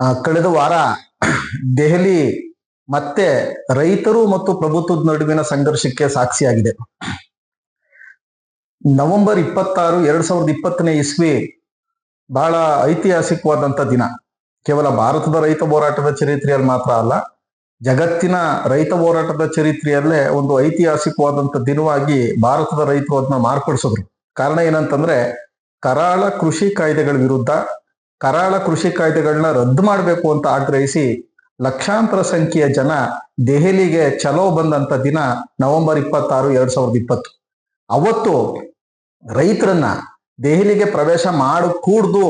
ಕಳೆದ ವಾರ ದೆಹಲಿ ಮತ್ತೆ ರೈತರು ಮತ್ತು ಪ್ರಭುತ್ವದ ನಡುವಿನ ಸಂಘರ್ಷಕ್ಕೆ ಸಾಕ್ಷಿಯಾಗಿದೆ. ನವೆಂಬರ್ ಇಪ್ಪತ್ತಾರು, ಎರಡ್ ಸಾವಿರದ ಇಪ್ಪತ್ತನೇ ಇಸ್ವಿ ಬಹಳ ಐತಿಹಾಸಿಕವಾದಂತ ದಿನ. ಕೇವಲ ಭಾರತದ ರೈತ ಹೋರಾಟದ ಚರಿತ್ರೆಯಲ್ಲಿ ಮಾತ್ರ ಅಲ್ಲ, ಜಗತ್ತಿನ ರೈತ ಹೋರಾಟದ ಚರಿತ್ರೆಯಲ್ಲೇ ಒಂದು ಐತಿಹಾಸಿಕವಾದಂತ ದಿನವಾಗಿ ಭಾರತದ ರೈತರು ಅದನ್ನ ಮಾರ್ಪಡಿಸಿದ್ರು. ಕಾರಣ ಏನಂತಂದ್ರೆ ಕರಾಳ ಕೃಷಿ ಕಾಯ್ದೆಗಳ ವಿರುದ್ಧ ಕರಾಳ ಕೃಷಿ ಕಾಯ್ದೆಗಳನ್ನ ರದ್ದು ಮಾಡಬೇಕು ಅಂತ ಆಗ್ರಹಿಸಿ ಲಕ್ಷಾಂತರ ಸಂಖ್ಯೆಯ ಜನ ದೆಹಲಿಗೆ ಚಲೋ ಬಂದಂತ ದಿನ ನವೆಂಬರ್ ಇಪ್ಪತ್ತಾರು, ಎರಡ್ ಸಾವಿರದ ಇಪ್ಪತ್ತು. ಅವತ್ತು ರೈತರನ್ನ ದೆಹಲಿಗೆ ಪ್ರವೇಶ ಮಾಡು ಕೂಡ್ದು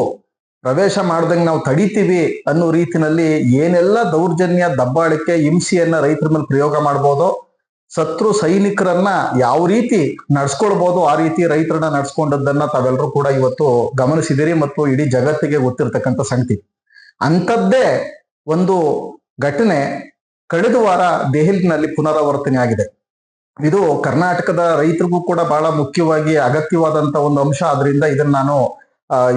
ಪ್ರವೇಶ ಮಾಡ್ದಂಗೆ ನಾವು ತಡಿತೀವಿ ಅನ್ನೋ ರೀತಿನಲ್ಲಿ ಏನೆಲ್ಲ ದೌರ್ಜನ್ಯ, ದಬ್ಬಾಳಿಕೆ, ಹಿಂಸೆಯನ್ನ ರೈತರ ಮೇಲೆ ಪ್ರಯೋಗ ಮಾಡ್ಬೋದು ಶತ್ರು ಸೈನಿಕರನ್ನ ಯಾವ ರೀತಿ ನಡ್ಸ್ಕೊಳ್ಬೋದು, ಆ ರೀತಿ ರೈತರನ್ನ ನಡ್ಸ್ಕೊಂಡದ್ದನ್ನ ತಾವೆಲ್ಲರೂ ಕೂಡ ಇವತ್ತು ಗಮನಿಸಿದಿರಿ ಮತ್ತು ಇಡೀ ಜಗತ್ತಿಗೆ ಗೊತ್ತಿರ್ತಕ್ಕಂಥ ಸಂಗತಿ. ಅಂಥದ್ದೇ ಒಂದು ಘಟನೆ ಕಳೆದ ವಾರ ದೆಹಲಿನಲ್ಲಿ ಪುನರಾವರ್ತನೆ ಆಗಿದೆ. ಇದು ಕರ್ನಾಟಕದ ರೈತರಿಗೂ ಕೂಡ ಬಹಳ ಮುಖ್ಯವಾಗಿ ಅಗತ್ಯವಾದಂತ ಒಂದು ಅಂಶ. ಆದ್ರಿಂದ ಇದನ್ನ ನಾನು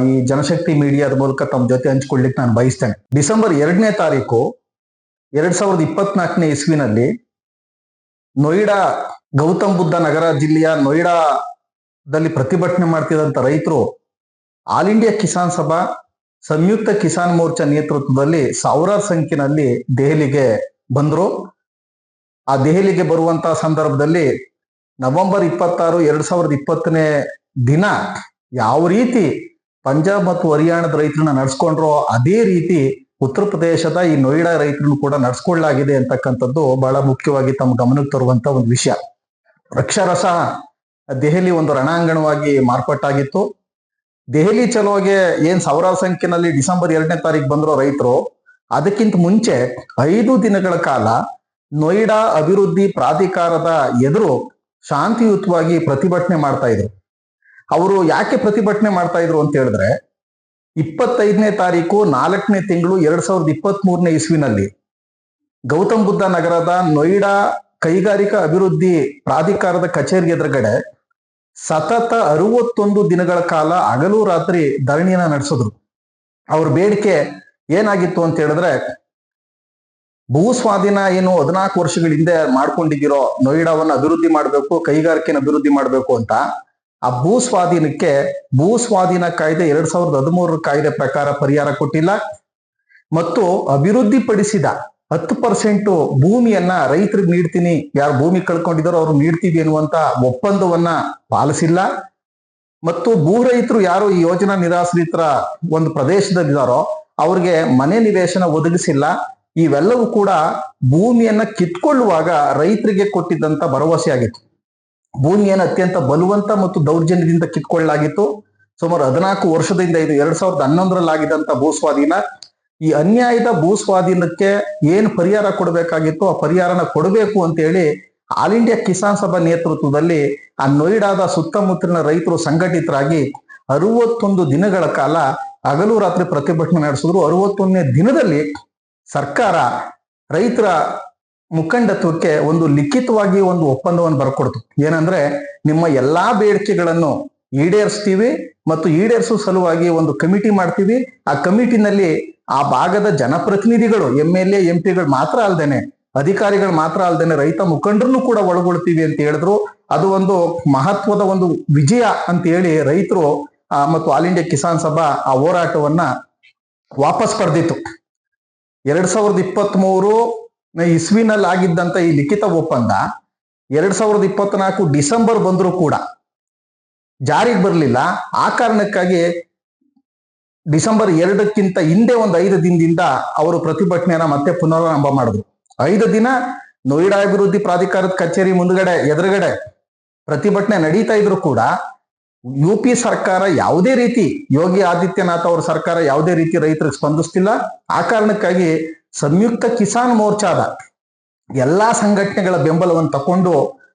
ಈ ಜನಶಕ್ತಿ ಮೀಡಿಯಾದ ಮೂಲಕ ತಮ್ಮ ಜೊತೆ ಹಂಚ್ಕೊಳ್ಲಿಕ್ಕೆ ನಾನು ಬಯಸ್ತೇನೆ. ಡಿಸೆಂಬರ್ ಎರಡನೇ ತಾರೀಕು, ಎರಡ್ ಸಾವಿರದ ಇಪ್ಪತ್ನಾಲ್ಕನೇ ಇಸ್ವಿನಲ್ಲಿ ನೋಯ್ಡಾ ಗೌತಮ್ ಬುದ್ಧ ನಗರ ಜಿಲ್ಲೆಯ ನೋಯ್ಡಾದಲ್ಲಿ ಪ್ರತಿಭಟನೆ ಮಾಡ್ತಿದ್ದಂಥ ರೈತರು, ಆಲ್ ಇಂಡಿಯಾ ಕಿಸಾನ್ ಸಭಾ ಸಂಯುಕ್ತ ಕಿಸಾನ್ ಮೋರ್ಚಾ ನೇತೃತ್ವದಲ್ಲಿ ಸಾವಿರಾರು ಸಂಖ್ಯೆನಲ್ಲಿ ದೆಹಲಿಗೆ ಬಂದರು. ಆ ದೆಹಲಿಗೆ ಬರುವಂತಹ ಸಂದರ್ಭದಲ್ಲಿ ನವೆಂಬರ್ ಇಪ್ಪತ್ತಾರು, ಎರಡ್ ಸಾವಿರದ ಇಪ್ಪತ್ತನೇ ದಿನ ಯಾವ ರೀತಿ ಪಂಜಾಬ್ ಮತ್ತು ಹರಿಯಾಣದ ರೈತರನ್ನ ನಡ್ಸ್ಕೊಂಡ್ರೋ ಅದೇ ರೀತಿ ಉತ್ತರ ಪ್ರದೇಶದ ಈ ನೋಯ್ಡಾ ರೈತರನ್ನು ಕೂಡ ನಡ್ಸ್ಕೊಳ್ಳಲಾಗಿದೆ ಅಂತಕ್ಕಂಥದ್ದು ಬಹಳ ಮುಖ್ಯವಾಗಿ ತಮ್ಮ ಗಮನಕ್ಕೆ ತರುವಂತ ಒಂದು ವಿಷಯ. ವೃಕ್ಷರಸ ದೆಹಲಿ ಒಂದು ರಣಾಂಗಣವಾಗಿ ಮಾರ್ಪಾಟಾಗಿತ್ತು. ದೆಹಲಿ ಚಲೋಗೆ ಏನ್ ಸಾವಿರಾರು ಸಂಖ್ಯೆನಲ್ಲಿ ಡಿಸೆಂಬರ್ ಎರಡನೇ ತಾರೀಕು ಬಂದ್ರು ರೈತರು, ಅದಕ್ಕಿಂತ ಮುಂಚೆ ಐದು ದಿನಗಳ ಕಾಲ ನೋಯ್ಡಾ ಅಭಿವೃದ್ಧಿ ಪ್ರಾಧಿಕಾರದ ಎದುರು ಶಾಂತಿಯುತವಾಗಿ ಪ್ರತಿಭಟನೆ ಮಾಡ್ತಾ ಇದ್ರು. ಅವರು ಯಾಕೆ ಪ್ರತಿಭಟನೆ ಮಾಡ್ತಾ ಇದ್ರು ಅಂತ ಹೇಳಿದ್ರೆ ಇಪ್ಪತ್ತೈದನೇ ತಾರೀಕು ನಾಲ್ಕನೇ ತಿಂಗಳು ಎರಡ್ ಸಾವಿರದ ಇಪ್ಪತ್ತ್ ಮೂರನೇ ಇಸ್ವಿನಲ್ಲಿ ಗೌತಮ್ ಬುದ್ಧ ನಗರದ ನೊಯ್ಡಾ ಕೈಗಾರಿಕಾ ಅಭಿವೃದ್ಧಿ ಪ್ರಾಧಿಕಾರದ ಕಚೇರಿ ಎದುರುಗಡೆ ಸತತ ಅರವತ್ತೊಂದು ದಿನಗಳ ಕಾಲ ಹಗಲು ರಾತ್ರಿ ಧರಣಿಯನ್ನ ನಡೆಸಿದ್ರು. ಅವ್ರ ಬೇಡಿಕೆ ಏನಾಗಿತ್ತು ಅಂತ ಹೇಳಿದ್ರೆ, ಭೂ ಸ್ವಾಧೀನ ಏನು ಹದಿನಾಲ್ಕು ವರ್ಷಗಳ ಹಿಂದೆ ಮಾಡ್ಕೊಂಡಿದ್ದೀರೋ, ನೊಯ್ಡಾವನ್ನ ಅಭಿವೃದ್ಧಿ ಮಾಡಬೇಕು, ಕೈಗಾರಿಕೆನ ಅಭಿವೃದ್ಧಿ ಮಾಡಬೇಕು ಅಂತ ಆ ಭೂ ಸ್ವಾಧೀನಕ್ಕೆ ಭೂ ಸ್ವಾಧೀನ ಕಾಯ್ದೆ ಎರಡ್ ಸಾವಿರದ ಹದಿಮೂರರ ಕಾಯ್ದೆ ಪ್ರಕಾರ ಪರಿಹಾರ ಕೊಟ್ಟಿಲ್ಲ. ಮತ್ತು ಅಭಿವೃದ್ಧಿಪಡಿಸಿದ ಹತ್ತು ಪರ್ಸೆಂಟ್ ಭೂಮಿಯನ್ನ ರೈತರಿಗೆ ನೀಡ್ತೀನಿ. ಯಾರು ಭೂಮಿ ಕಳ್ಕೊಂಡಿದಾರೋ ಅವ್ರು ನೀಡ್ತೀವಿ ಎನ್ನುವಂತ ಒಪ್ಪಂದವನ್ನ ಪಾಲಿಸಿಲ್ಲ. ಮತ್ತು ಭೂ ರೈತರು ಯಾರು ಈ ಯೋಜನಾ ನಿರಾಶ್ರಿತರ ಒಂದು ಪ್ರದೇಶದಲ್ಲಿದ್ದಾರೋ ಅವ್ರಿಗೆ ಮನೆ ನಿವೇಶನ ಒದಗಿಸಿಲ್ಲ. ಇವೆಲ್ಲವೂ ಕೂಡ ಭೂಮಿಯನ್ನ ಕಿತ್ಕೊಳ್ಳುವಾಗ ರೈತರಿಗೆ ಕೊಟ್ಟಿದ್ದಂತ ಭರವಸೆ ಆಗಿತ್ತು ಭೂಮಿಯನ್ನು ಅತ್ಯಂತ ಬಲವಂತ ಮತ್ತು ದೌರ್ಜನ್ಯದಿಂದ ಕಿತ್ಕೊಳ್ಳಲಾಗಿತ್ತು. ಸುಮಾರು ಹದಿನಾಲ್ಕು ವರ್ಷದಿಂದ ಇದು ಎರಡ್ ಸಾವಿರದ ಹನ್ನೊಂದರಲ್ಲಿ ಆಗಿದಂತ ಭೂ ಸ್ವಾಧೀನ ಈ ಅನ್ಯಾಯದ ಭೂ ಸ್ವಾಧೀನಕ್ಕೆ ಏನ್ ಪರಿಹಾರ ಕೊಡಬೇಕಾಗಿತ್ತು? ಆ ಪರಿಹಾರನ ಕೊಡಬೇಕು ಅಂತ ಹೇಳಿ ಆಲ್ ಇಂಡಿಯಾ ಕಿಸಾನ್ ಸಭಾ ನೇತೃತ್ವದಲ್ಲಿ ಆ ನೋಯ್ಡಾದ ಸುತ್ತಮುತ್ತಲಿನ ರೈತರು ಸಂಘಟಿತರಾಗಿ ಅರವತ್ತೊಂದು ದಿನಗಳ ಕಾಲ ಹಗಲು ರಾತ್ರಿ ಪ್ರತಿಭಟನೆ ನಡೆಸಿದ್ರು. ಅರವತ್ತೊಂದನೇ ದಿನದಲ್ಲಿ ಸರ್ಕಾರ ರೈತರ ಮುಖಂಡತ್ವಕ್ಕೆ ಒಂದು ಲಿಖಿತವಾಗಿ ಒಂದು ಒಪ್ಪಂದವನ್ನು ಬರ್ಕೊಡ್ತು. ಏನಂದ್ರೆ ನಿಮ್ಮ ಎಲ್ಲಾ ಬೇಡಿಕೆಗಳನ್ನು ಈಡೇರಿಸ್ತೀವಿ ಮತ್ತು ಈಡೇರಿಸುವ ಸಲುವಾಗಿ ಒಂದು ಕಮಿಟಿ ಮಾಡ್ತೀವಿ. ಆ ಕಮಿಟಿನಲ್ಲಿ ಆ ಭಾಗದ ಜನಪ್ರತಿನಿಧಿಗಳು ಎಂ ಎಲ್ ಎಂ ಪಿಗಳು ಮಾತ್ರ ಅಲ್ದೇನೆ, ಅಧಿಕಾರಿಗಳು ಮಾತ್ರ ಅಲ್ದೇನೆ ರೈತ ಮುಖಂಡರನ್ನು ಕೂಡ ಒಳಗೊಳ್ತೀವಿ ಅಂತ ಹೇಳಿದ್ರು. ಅದು ಒಂದು ಮಹತ್ವದ ಒಂದು ವಿಜಯ ಅಂತ ಹೇಳಿ ರೈತರು ಮತ್ತು ಆಲ್ ಇಂಡಿಯಾ ಕಿಸಾನ್ ಸಭಾ ಆ ಹೋರಾಟವನ್ನ ವಾಪಸ್ ಪಡೆದಿತ್ತು. ಎರಡ್ ಸಾವಿರದ ಇಪ್ಪತ್ತ್ ಮೂರು ಇಸ್ವಿನಲ್ಲಿ ಆಗಿದ್ದಂತ ಈ ಲಿಖಿತ ಒಪ್ಪಂದ ಎರಡ್ ಸಾವಿರದ ಇಪ್ಪತ್ನಾಲ್ಕು ಡಿಸೆಂಬರ್ ಬಂದರೂ ಕೂಡ ಜಾರಿಗೆ ಬರಲಿಲ್ಲ. ಆ ಕಾರಣಕ್ಕಾಗಿ ಡಿಸೆಂಬರ್ ಎರಡಕ್ಕಿಂತ ಹಿಂದೆ ಒಂದು ಐದು ದಿನದಿಂದ ಅವರು ಪ್ರತಿಭಟನೆಯನ್ನ ಮತ್ತೆ ಪುನರಾರಂಭ ಮಾಡಿದ್ರು. ಐದು ದಿನ ನೋಯ್ಡಾ ಅಭಿವೃದ್ಧಿ ಪ್ರಾಧಿಕಾರದ ಕಚೇರಿ ಮುಂದ್ಗಡೆ, ಎದುರುಗಡೆ ಪ್ರತಿಭಟನೆ ನಡೀತಾ ಇದ್ರು ಕೂಡ ಯು ಪಿ ಸರ್ಕಾರ ಯಾವುದೇ ರೀತಿ ಯೋಗಿ ಆದಿತ್ಯನಾಥ್ ಅವರ ಸರ್ಕಾರ ಯಾವುದೇ ರೀತಿ ರೈತರಿಗೆ ಸ್ಪಂದಿಸ್ತಿಲ್ಲ. ಆ ಕಾರಣಕ್ಕಾಗಿ ಸಂಯುಕ್ತ ಕಿಸಾನ್ ಮೋರ್ಚಾದ ಎಲ್ಲಾ ಸಂಘಟನೆಗಳ ಬೆಂಬಲವನ್ನು ತಕೊಂಡು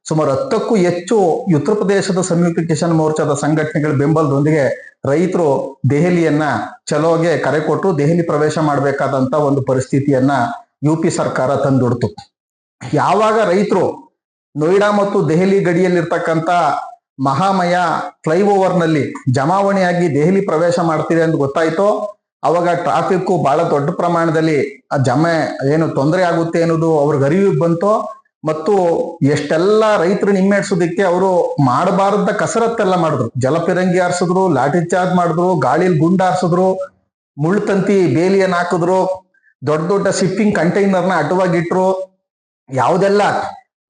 ಸುಮಾರು ಹತ್ತಕ್ಕೂ ಹೆಚ್ಚು ಉತ್ತರ ಪ್ರದೇಶದ ಸಂಯುಕ್ತ ಕಿಸಾನ್ ಮೋರ್ಚಾದ ಸಂಘಟನೆಗಳ ಬೆಂಬಲದೊಂದಿಗೆ ರೈತರು ದೆಹಲಿಯನ್ನ ಚಲೋಗೆ ಕರೆ ಕೊಟ್ಟು ದೆಹಲಿ ಪ್ರವೇಶ ಮಾಡಬೇಕಾದಂತ ಒಂದು ಪರಿಸ್ಥಿತಿಯನ್ನ ಯು ಪಿ ಸರ್ಕಾರ ತಂದೊಡ್ತು. ಯಾವಾಗ ರೈತರು ನೋಯ್ಡಾ ಮತ್ತು ದೆಹಲಿ ಗಡಿಯಲ್ಲಿರ್ತಕ್ಕಂಥ ಮಹಾಮಯ ಫ್ಲೈಓವರ್ನಲ್ಲಿ ಜಮಾವಣೆಯಾಗಿ ದೆಹಲಿ ಪ್ರವೇಶ ಮಾಡ್ತಿದೆ ಅಂತ ಗೊತ್ತಾಯ್ತೋ ಅವಾಗ ಟ್ರಾಫಿಕ್ ಬಹಳ ದೊಡ್ಡ ಪ್ರಮಾಣದಲ್ಲಿ ಜಮೆ ಏನು ತೊಂದರೆ ಆಗುತ್ತೆ ಅನ್ನೋದು ಅವ್ರಿಗೆ ಅರಿವು ಬಂತು, ಮತ್ತು ಎಷ್ಟೆಲ್ಲ ರೈತರು ನಿಮ್ಮೆಡ್ಸೋದಕ್ಕೆ ಅವರು ಮಾಡಬಾರದ ಕಸರತ್ತೆಲ್ಲ ಮಾಡಿದ್ರು. ಜಲಪಿರಂಗಿ ಆರಿಸಿದ್ರು, ಲಾಠಿ ಚಾರ್ಜ್ ಮಾಡಿದ್ರು, ಗಾಳಿಲಿ ಗುಂಡ ಹಾರಿಸಿದ್ರು ಮುಳ್ಳು ತಂತಿ ಬೇಲಿಯನ್ನು ಹಾಕಿದ್ರು, ದೊಡ್ಡ ದೊಡ್ಡ ಶಿಪ್ಪಿಂಗ್ ಕಂಟೈನರ್ನ ಅಡ್ಡವಾಗಿಟ್ರು ಯಾವುದೆಲ್ಲ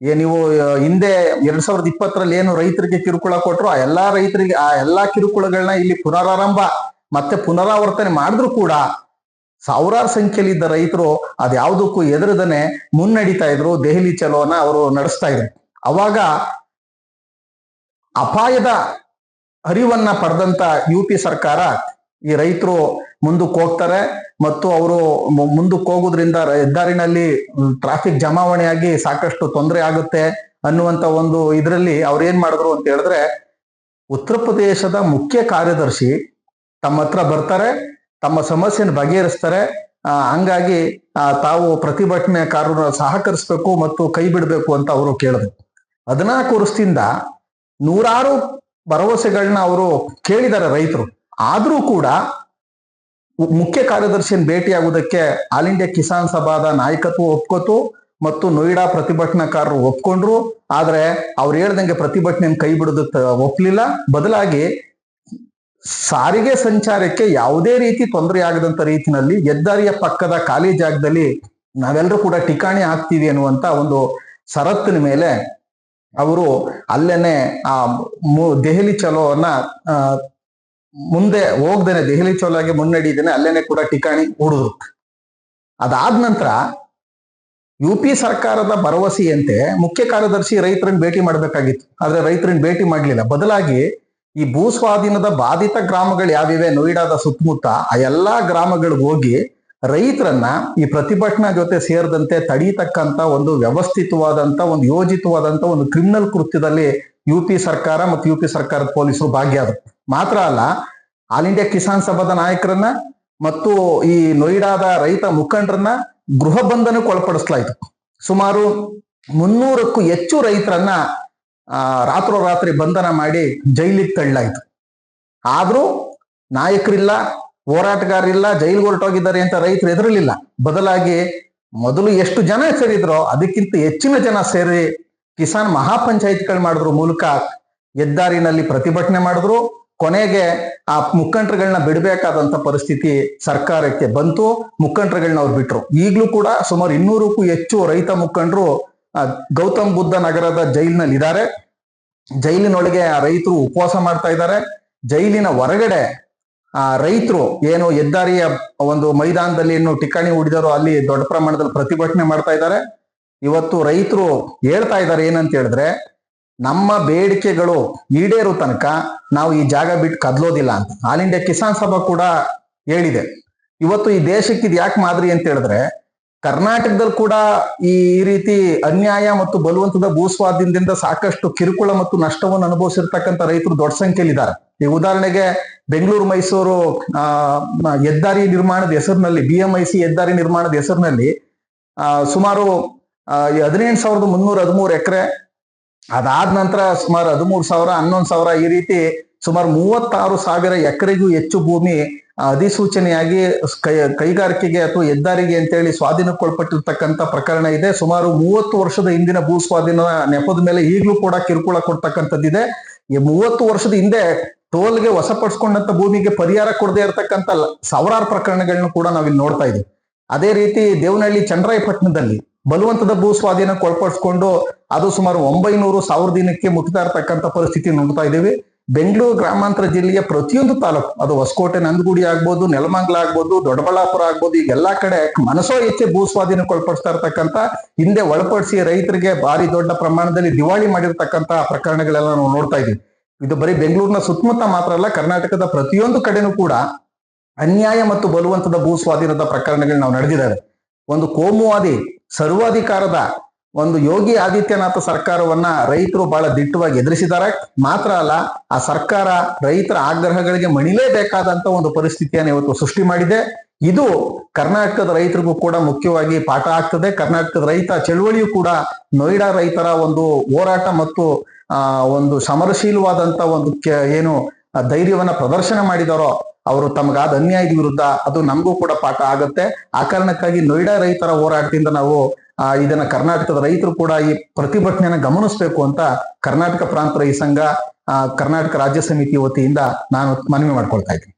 ಏ ನೀವು ಹಿಂದೆ ಎರಡ್ ಸಾವಿರದ ಇಪ್ಪತ್ತರಲ್ಲಿ ಏನು ರೈತರಿಗೆ ಕಿರುಕುಳ ಕೊಟ್ರು, ಆ ಎಲ್ಲಾ ರೈತರಿಗೆ, ಆ ಎಲ್ಲಾ ಕಿರುಕುಳಗಳನ್ನ ಇಲ್ಲಿ ಪುನರಾರಂಭ ಮತ್ತೆ ಪುನರಾವರ್ತನೆ ಮಾಡಿದ್ರು ಕೂಡ ಸಾವಿರಾರು ಸಂಖ್ಯೆಯಲ್ಲಿ ಇದ್ದ ರೈತರು ಅದ್ಯಾವುದಕ್ಕೂ ಎದುರದನೆ ಮುನ್ನಡೀತಾ ಇದ್ರು. ದೆಹಲಿ ಚಲೋನ ಅವರು ನಡೆಸ್ತಾ ಇದ್ರು. ಅವಾಗ ಅಪಾಯದ ಅರಿವನ್ನ ಪಡೆದಂತ ಯು ಪಿ ಸರ್ಕಾರ ಈ ರೈತರು ಮುಂದಕ್ಕೆ ಹೋಗ್ತಾರೆ ಮತ್ತು ಅವರು ಮುಂದಕ್ಕೆ ಹೋಗೋದ್ರಿಂದ ಹೆದ್ದಾರಿನಲ್ಲಿ ಟ್ರಾಫಿಕ್ ಜಮಾವಣೆಯಾಗಿ ಸಾಕಷ್ಟು ತೊಂದರೆ ಆಗುತ್ತೆ ಅನ್ನುವಂತ ಒಂದು ಇದರಲ್ಲಿ ಅವ್ರು ಏನ್ ಮಾಡಿದ್ರು ಅಂತ ಹೇಳಿದ್ರೆ ಉತ್ತರ ಪ್ರದೇಶದ ಮುಖ್ಯ ಕಾರ್ಯದರ್ಶಿ ತಮ್ಮ ಹತ್ರ ಬರ್ತಾರೆ, ತಮ್ಮ ಸಮಸ್ಯೆನ ಬಗೆಹರಿಸ್ತಾರೆ. ಹಂಗಾಗಿ ತಾವು ಪ್ರತಿಭಟನೆಕಾರರ ಸಹಕರಿಸಬೇಕು ಮತ್ತು ಕೈ ಬಿಡಬೇಕು ಅಂತ ಅವರು ಕೇಳಿದ್ರು. ಹದಿನಾಲ್ಕು ವರ್ಷದಿಂದ ನೂರಾರು ಭರವಸೆಗಳನ್ನ ಅವರು ಕೇಳಿದ್ದಾರೆ ರೈತರು. ಆದ್ರೂ ಕೂಡ ಮುಖ್ಯ ಕಾರ್ಯದರ್ಶಿಯನ್ನು ಭೇಟಿಯಾಗುವುದಕ್ಕೆ ಆಲ್ ಇಂಡಿಯಾ ಕಿಸಾನ್ ಸಭಾದ ನಾಯಕತ್ವ ಒಪ್ಕೋತು ಮತ್ತು ನೋಯ್ಡಾ ಪ್ರತಿಭಟನಾಕಾರರು ಒಪ್ಕೊಂಡ್ರು. ಆದ್ರೆ ಅವ್ರು ಹೇಳ್ದಂಗೆ ಪ್ರತಿಭಟನೆಯನ್ನು ಕೈ ಬಿಡೋದಕ್ಕೆ ಒಪ್ಲಿಲ್ಲ. ಬದಲಾಗಿ ಸಾರಿಗೆ ಸಂಚಾರಕ್ಕೆ ಯಾವುದೇ ರೀತಿ ತೊಂದರೆ ಆಗದಂತ ರೀತಿನಲ್ಲಿ ಹೆದ್ದಾರಿಯ ಪಕ್ಕದ ಖಾಲಿ ಜಾಗದಲ್ಲಿ ನಾವೆಲ್ಲರೂ ಕೂಡ ಠಿಕಾಣಿ ಹಾಕ್ತೀವಿ ಅನ್ನುವಂತ ಒಂದು ಸರತ್ತಿನ ಮೇಲೆ ಅವರು ಅಲ್ಲೇನೆ ಆ ದೆಹಲಿ ಚಲೋವನ್ನ ಮುಂದೆ ಹೋಗ್ದೇನೆ ದೆಹಲಿ ಚಲೋಗೆ ಮುನ್ನಡೀದೇನೆ ಅಲ್ಲೇನೆ ಕೂಡ ಠಿಕಾಣಿ ಹೂಡಿದ್ರು ಅದಾದ ನಂತರ ಯು ಪಿ ಸರ್ಕಾರದ ಭರವಸೆಯಂತೆ ಮುಖ್ಯ ಕಾರ್ಯದರ್ಶಿ ರೈತರನ್ನ ಭೇಟಿ ಮಾಡಬೇಕಾಗಿತ್ತು. ಆದ್ರೆ ರೈತರನ್ನ ಭೇಟಿ ಮಾಡಲಿಲ್ಲ. ಬದಲಾಗಿ ಈ ಭೂ ಸ್ವಾಧೀನದ ಬಾಧಿತ ಗ್ರಾಮಗಳು ಯಾವಿವೆ ನೋಯ್ಡಾದ ಸುತ್ತಮುತ್ತ ಆ ಎಲ್ಲಾ ಗ್ರಾಮಗಳಿಗೆ ಹೋಗಿ ರೈತರನ್ನ ಈ ಪ್ರತಿಭಟನಾ ಜೊತೆ ಸೇರಿದಂತೆ ತಡೀತಕ್ಕಂತ ಒಂದು ವ್ಯವಸ್ಥಿತವಾದಂತ, ಒಂದು ಯೋಜಿತವಾದಂತ ಒಂದು ಕ್ರಿಮಿನಲ್ ಕೃತ್ಯದಲ್ಲಿ ಯು ಪಿ ಸರ್ಕಾರ ಮತ್ತು ಯು ಪಿ ಸರ್ಕಾರದ ಪೊಲೀಸರು ಭಾಗಿಯಾದರು. ಮಾತ್ರ ಅಲ್ಲ ಆಲ್ ಇಂಡಿಯಾ ಕಿಸಾನ್ ಸಭಾದ ನಾಯಕರನ್ನ ಮತ್ತು ಈ ನೋಯ್ಡಾದ ರೈತ ಮುಖಂಡರನ್ನ ಗೃಹ ಬಂಧನಕ್ಕೆ ಒಳಪಡಿಸಲಾಯಿತು. ಸುಮಾರು ಮುನ್ನೂರಕ್ಕೂ ಹೆಚ್ಚು ರೈತರನ್ನ ಆ, ರಾತ್ರೋರಾತ್ರಿ ಬಂಧನ ಮಾಡಿ ಜೈಲಿಗೆ ತಳ್ಳಾಯ್ತು. ಆದ್ರೂ ನಾಯಕರಿಲ್ಲ ಹೋರಾಟಗಾರರಿಲ್ಲ ಜೈಲ್ಗೆ ಹೊರಟೋಗಿದ್ದಾರೆ ಅಂತ ರೈತರು ಎದುರಲಿಲ್ಲ ಬದಲಾಗಿ ಮೊದಲು ಎಷ್ಟು ಜನ ಸೇರಿದ್ರೋ ಅದಕ್ಕಿಂತ ಹೆಚ್ಚಿನ ಜನ ಸೇರಿ ಕಿಸಾನ್ ಮಹಾಪಂಚಾಯತ್ಗಳು ಮಾಡಿದ್ರ ಮೂಲಕ ಹೆದ್ದಾರಿನಲ್ಲಿ ಪ್ರತಿಭಟನೆ ಮಾಡಿದ್ರು. ಕೊನೆಗೆ ಆ ಮುಖಂಡರುಗಳನ್ನ ಬಿಡಬೇಕಾದಂತ ಪರಿಸ್ಥಿತಿ ಸರ್ಕಾರಕ್ಕೆ ಬಂತು. ಮುಖಂಡರುಗಳನ್ನ ಅವ್ರು ಬಿಟ್ರು. ಈಗಲೂ ಕೂಡ ಸುಮಾರು ಇನ್ನೂರಕ್ಕೂ ಹೆಚ್ಚು ರೈತ ಮುಖಂಡರು ಗೌತಮ್ ಬುದ್ಧ ನಗರದ ಜೈಲಿನಲ್ಲಿ ಇದ್ದಾರೆ ಜೈಲಿನೊಳಗೆ ಆ ರೈತರು ಉಪವಾಸ ಮಾಡ್ತಾ ಇದ್ದಾರೆ. ಜೈಲಿನ ಹೊರಗಡೆ ಆ ರೈತರು ಏನು ಹೆದ್ದಾರಿಯ ಒಂದು ಮೈದಾನದಲ್ಲಿ ಏನು ಟಿಕಾಣಿ ಹೂಡಿದಾರೋ ಅಲ್ಲಿ ದೊಡ್ಡ ಪ್ರಮಾಣದಲ್ಲಿ ಪ್ರತಿಭಟನೆ ಮಾಡ್ತಾ ಇದ್ದಾರೆ. ಇವತ್ತು ರೈತರು ಹೇಳ್ತಾ ಇದ್ದಾರೆ ಏನಂತ ಹೇಳಿದ್ರೆ, ನಮ್ಮ ಬೇಡಿಕೆಗಳು ಈಡೇರೋ ತನಕ ನಾವು ಈ ಜಾಗ ಬಿಟ್ಟು ಕದ್ಲೋದಿಲ್ಲ ಅಂತ. ಆಲ್ ಇಂಡಿಯಾ ಕಿಸಾನ್ ಸಭಾ ಕೂಡ ಹೇಳಿದೆ. ಇವತ್ತು ಈ ದೇಶಕ್ಕೆ ಇದು ಯಾಕೆ ಮಾದರಿ ಅಂತ ಹೇಳಿದ್ರೆ ಕರ್ನಾಟಕದಲ್ಲಿ ಕೂಡ ಈ ರೀತಿ ಅನ್ಯಾಯ ಮತ್ತು ಬಲವಂತದ ಭೂಸ್ವಾಧೀನದಿಂದ ಸಾಕಷ್ಟು ಕಿರುಕುಳ ಮತ್ತು ನಷ್ಟವನ್ನು ಅನುಭವಿಸಿರ್ತಕ್ಕಂಥ ರೈತರು ದೊಡ್ಡ ಸಂಖ್ಯೆಯಲ್ಲಿ ಇದ್ದಾರೆ ಈ ಉದಾಹರಣೆಗೆ ಬೆಂಗಳೂರು, ಮೈಸೂರು ಹೆದ್ದಾರಿ ನಿರ್ಮಾಣದ ಹೆಸರಿನಲ್ಲಿ, ಬಿ ಎಂ ಐ ಸಿ ಹೆದ್ದಾರಿ ನಿರ್ಮಾಣದ ಹೆಸರಿನಲ್ಲಿ ಸುಮಾರು ಹದಿನೆಂಟು ಸಾವಿರದ ಮುನ್ನೂರ ಹದಿಮೂರು ಎಕರೆ, ಅದಾದ ನಂತರ ಸುಮಾರು ಹದಿಮೂರು ಸಾವಿರ, ಹನ್ನೊಂದು ಸಾವಿರ ಈ ರೀತಿ ಸುಮಾರು ಮೂವತ್ತಾರು ಸಾವಿರ ಎಕರೆಗೂ ಹೆಚ್ಚು ಭೂಮಿ ಅಧಿಸೂಚನೆಯಾಗಿ ಕೈ, ಕೈಗಾರಿಕೆಗೆ ಅಥವಾ ಹೆದ್ದಾರಿಗೆ ಅಂತೇಳಿ ಸ್ವಾಧೀನಕ್ಕೊಳ್ಪಟ್ಟಿರ್ತಕ್ಕಂಥ ಪ್ರಕರಣ ಇದೆ. ಸುಮಾರು ಮೂವತ್ತು ವರ್ಷದ ಹಿಂದಿನ ಭೂ ಸ್ವಾಧೀನ ನೆಪದ ಮೇಲೆ ಈಗಲೂ ಕೂಡ ಕಿರುಕುಳ ಕೊಡ್ತಕ್ಕಂಥದ್ದಿದೆ. ಈ ಮೂವತ್ತು ವರ್ಷದ ಹಿಂದೆ ಟೋಲ್ಗೆ ವಶಪಡಿಸ್ಕೊಂಡಂತ ಭೂಮಿಗೆ ಪರಿಹಾರ ಕೊಡದೇ ಇರತಕ್ಕಂಥ ಸಾವಿರಾರು ಪ್ರಕರಣಗಳನ್ನು ಕೂಡ ನಾವಿಲ್ಲಿ ನೋಡ್ತಾ ಇದ್ದೀವಿ. ಅದೇ ರೀತಿ ದೇವನಹಳ್ಳಿ ಚಂದ್ರಾಯಪಟ್ಟಣದಲ್ಲಿ ಬಲವಂತದ ಭೂ ಸ್ವಾಧೀನ ಒಳಪಡಿಸ್ಕೊಂಡು ಅದು ಸುಮಾರು ಒಂಬೈನೂರು ಸಾವಿರ ದಿನಕ್ಕೆ ಮುಟ್ತಾ ಇರತಕ್ಕಂಥ ಪರಿಸ್ಥಿತಿ ನೋಡ್ತಾ ಇದ್ದೀವಿ. ಬೆಂಗಳೂರು ಗ್ರಾಮಾಂತರ ಜಿಲ್ಲೆಯ ಪ್ರತಿಯೊಂದು ತಾಲೂಕು, ಅದು ಹೊಸಕೋಟೆ, ನಂದಗುಡಿ ಆಗ್ಬೋದು, ನೆಲಮಂಗಲ ಆಗ್ಬೋದು, ದೊಡ್ಡಬಳ್ಳಾಪುರ ಆಗ್ಬೋದು ಈಗ ಎಲ್ಲಾ ಕಡೆ ಮನಸೋ ಹೆಚ್ಚೆ ಭೂ ಒಳಪಡಿಸ್ತಾ ಇರ್ತಕ್ಕಂಥ, ಹಿಂದೆ ಒಳಪಡಿಸಿ ರೈತರಿಗೆ ಭಾರಿ ದೊಡ್ಡ ಪ್ರಮಾಣದಲ್ಲಿ ದಿವಾಳಿ ಮಾಡಿರ್ತಕ್ಕಂಥ ಪ್ರಕರಣಗಳೆಲ್ಲ ನಾವು ನೋಡ್ತಾ ಇದೀವಿ ಇದು ಬರೀ ಬೆಂಗಳೂರಿನ ಸುತ್ತಮುತ್ತ ಮಾತ್ರ ಅಲ್ಲ, ಕರ್ನಾಟಕದ ಪ್ರತಿಯೊಂದು ಕಡೆನೂ ಕೂಡ ಅನ್ಯಾಯ ಮತ್ತು ಬಲವಂತದ ಭೂ ಸ್ವಾಧೀನದ ಪ್ರಕರಣಗಳು ನಾವು ನಡೆದಿದ್ದಾರೆ ಒಂದು ಕೋಮುವಾದಿ ಸರ್ವಾಧಿಕಾರದ ಒಂದು ಯೋಗಿ ಆದಿತ್ಯನಾಥ ಸರ್ಕಾರವನ್ನ ರೈತರು ಬಹಳ ದಿಟ್ಟವಾಗಿ ಎದುರಿಸಿದ್ದಾರೆ. ಮಾತ್ರ ಅಲ್ಲ, ಆ ಸರ್ಕಾರ ರೈತರ ಆಗ್ರಹಗಳಿಗೆ ಮಣಿಲೇಬೇಕಾದಂತ ಒಂದು ಪರಿಸ್ಥಿತಿಯನ್ನು ಇವತ್ತು ಸೃಷ್ಟಿ ಮಾಡಿದೆ. ಇದು ಕರ್ನಾಟಕದ ರೈತರಿಗೂ ಕೂಡ ಮುಖ್ಯವಾಗಿ ಪಾಠ ಆಗ್ತದೆ. ಕರ್ನಾಟಕದ ರೈತ ಚಳುವಳಿಯು ಕೂಡ ನೋಯ್ಡಾ ರೈತರ ಒಂದು ಹೋರಾಟ ಮತ್ತು ಒಂದು ಸಮರಶೀಲವಾದಂತ ಒಂದು ಏನು ಧೈರ್ಯವನ್ನ ಪ್ರದರ್ಶನ ಮಾಡಿದಾರೋ ಅವರು ತಮಗಾದ ಅನ್ಯಾಯದ ವಿರುದ್ಧ ಅದು ನಮಗೂ ಕೂಡ ಪಾಠ ಆಗುತ್ತೆ. ಆ ಕಾರಣಕ್ಕಾಗಿ ನೋಯ್ಡಾ ರೈತರ ಹೋರಾಟದಿಂದ ನಾವು ಇದನ್ನ ಕರ್ನಾಟಕದ ರೈತರು ಕೂಡ ಈ ಪ್ರತಿಭಟನೆಯನ್ನ ಗಮನಿಸಬೇಕು ಅಂತ ಕರ್ನಾಟಕ ಪ್ರಾಂತ ರೈ ಸಂಘ ಕರ್ನಾಟಕ ರಾಜ್ಯ ಸಮಿತಿ ವತಿಯಿಂದ ನಾನು ಮನವಿ ಮಾಡ್ಕೊಳ್ತಾ ಇದ್ದೀನಿ.